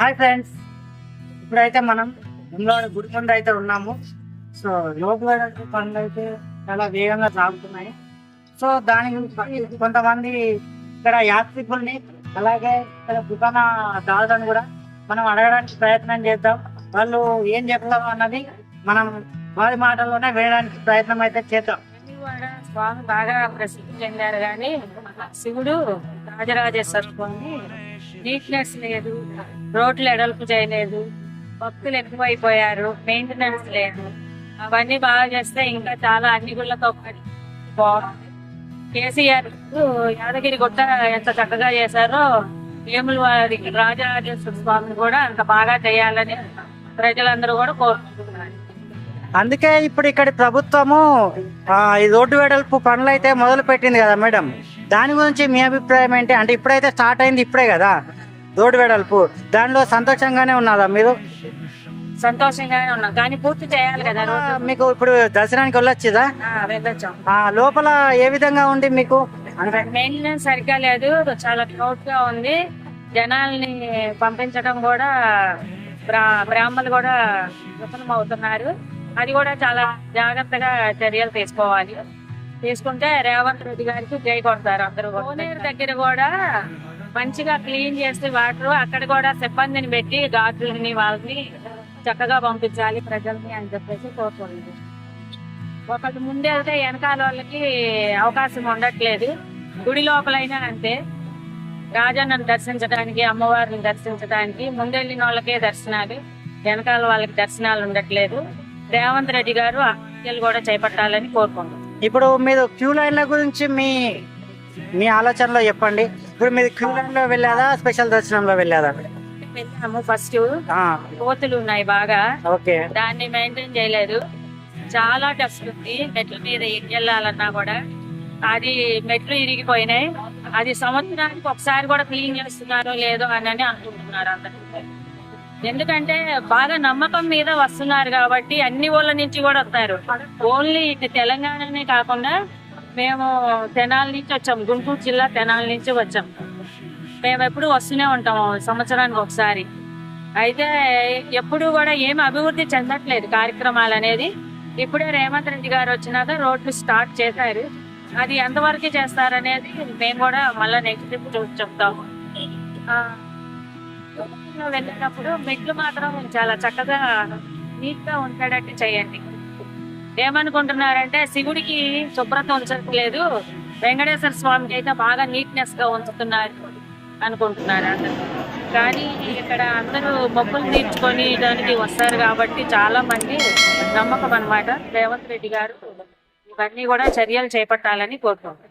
Hi friends ఇప్పుడైతే మనం ఇందులోని గుడి ముందు అయితే ఉన్నాము. సో లోపల పనులు అయితే చాలా వేగంగా సాగుతున్నాయి. సో దాని గురించి కొంతమంది ఇక్కడ యాత్రికుల్ని అలాగే ఇక్కడ దుకాణ దారులను కూడా మనం అడగడానికి ప్రయత్నం చేద్దాం. వాళ్ళు ఏం చెప్తారు అన్నది మనం వారి మాటల్లోనే వేయడానికి ప్రయత్నం అయితే చేద్దాం. స్వామి బాగా ప్రసిద్ధి చెందారు కానీ శివుడు రాజరాజేశ్వర స్వామి నీట్నెస్ లేదు రోడ్లు ఎడల్పు చేయలేదు భక్తులు ఎక్కువైపోయారు మెయింటెనెన్స్ లేదు. అవన్నీ బాగా చేస్తే ఇంకా చాలా అన్ని గుళ్ళతో బాగుంది. కేసీఆర్ యాదగిరి గుట్ట ఎంత చక్కగా చేశారో వేముల వారి రాజరాజేశ్వర స్వామిని కూడా అంత బాగా చేయాలని ప్రజలందరూ కూడా కోరుకుంటున్నారు. అందుకే ఇప్పుడు ఇక్కడ ప్రభుత్వము ఈ రోడ్డు వెడల్పు పనులు అయితే మొదలు పెట్టింది కదా మేడం. దాని గురించి మీ అభిప్రాయం ఏంటి? అంటే ఇప్పుడైతే స్టార్ట్ అయింది ఇప్పుడే కదా. రోడ్డు వెడల్పు దానిలో సంతోషంగానే ఉన్నదా మీరు? సంతోషంగానే ఉన్నాం. కానీ పూర్తి చేయాలి కదా. మీకు ఇప్పుడు దర్శనానికి వెళ్ళొచ్చిందా? ఆ, వెళ్ళొచ్చాం. ఆ లోపల ఏ విధంగా ఉంది మీకు? అంటే మెయింటెనెన్స్ సరిగ్గా లేదు. చాలా క్రౌడ్గా ఉంది. జనాల్ని పంపించడం కూడా బ్రా- బ్రాహ్మణులు కూడా విఫలం అవుతున్నారు. అది కూడా చాలా జాగ్రత్తగా చర్యలు తీసుకోవాలి. తీసుకుంటే రేవంత్ రెడ్డి గారికి జై కొడతారు అందరూ. కోనేరు దగ్గర కూడా మంచిగా క్లీన్ చేసి వాటర్ అక్కడ కూడా సిబ్బందిని పెట్టి గార్డులని వాళ్ళని చక్కగా పంపించాలి ప్రజల్ని అని చెప్పేసి కోరుకోండి ఒకటి ముందే వెళ్తే వెనకాల వాళ్ళకి అవకాశం ఉండట్లేదు. గుడి లోపలైనా అంతే. రాజన్నను దర్శించడానికి అమ్మవారిని దర్శించడానికి ముందెళ్ళిన వాళ్ళకే దర్శనాలు వెనకాల వాళ్ళకి దర్శనాలు ఉండట్లేదు. రేవంత్ రెడ్డి గారు ఆ కూడా చేపట్టాలని కోరుకుంటున్నాం ఇప్పుడు మీరు క్యూ లైన్ల గురించి మీ మీ ఆలోచనలో చెప్పండి. ఇప్పుడు మీరు క్యూ లైన్లో వెళ్ళాదా స్పెషల్ దర్శనంలో వెళ్ళాదా వెళ్ళాము ఫస్ట్. ఆ, కోతులు ఉన్నాయి బాగా. ఓకే. దాన్ని మెయింటైన్ చేయలేదు. చాలా డస్ట్ ఉంది. మెట్ల మీద వెళ్ళాలన్నా కూడా. అది మెట్లు ఇరిగిపోయినాయి. అది సంవత్సరానికి ఒకసారి కూడా క్లీన్ చేస్తున్నారో లేదో అని అని అనుకుంటున్నారు అందరూ. ఎందుకంటే బాగా నమ్మకం మీద వస్తున్నారు కాబట్టి అన్ని ఊళ్ళ నుంచి కూడా వస్తారు. ఓన్లీ ఇటు తెలంగాణనే కాకుండా మేము తెనాల నుంచి వచ్చాం. గుంటూరు జిల్లా తెనాల నుంచి వచ్చాం. మేము ఎప్పుడు వస్తూనే ఉంటాము సంవత్సరానికి ఒకసారి. అయితే ఎప్పుడు కూడా ఏమి అభివృద్ధి చెందట్లేదు కార్యక్రమాలు అనేది. ఇప్పుడే రేవంత్ రెడ్డి గారు వచ్చినాక రోడ్లు స్టార్ట్ చేశారు. అది ఎంతవరకు చేస్తారనేది మేము కూడా మళ్ళీ నెక్స్ట్ ట్రిప్ చూసి చెప్తాము వెళ్ళినప్పుడు మెట్లు మాత్రం చాలా చక్కగా నీట్గా ఉంటాడట్టు ఉండేటట్టు చేయండి. ఏమనుకుంటున్నారంటే శివుడికి శుభ్రత ఉంచట్లేదు. వెంకటేశ్వర స్వామికి అయితే బాగా నీట్నెస్గా ఉంచుతున్నారు అనుకుంటున్నారు అందరూ. కానీ ఇక్కడ అందరూ మొక్కులు తీర్చుకొని దానికి వస్తారు కాబట్టి చాలా మంది నమ్మకం అన్నమాట. రేవంత్ రెడ్డి గారు ఇవన్నీ కూడా చర్యలు చేపట్టాలని కోరుకుంటున్నారు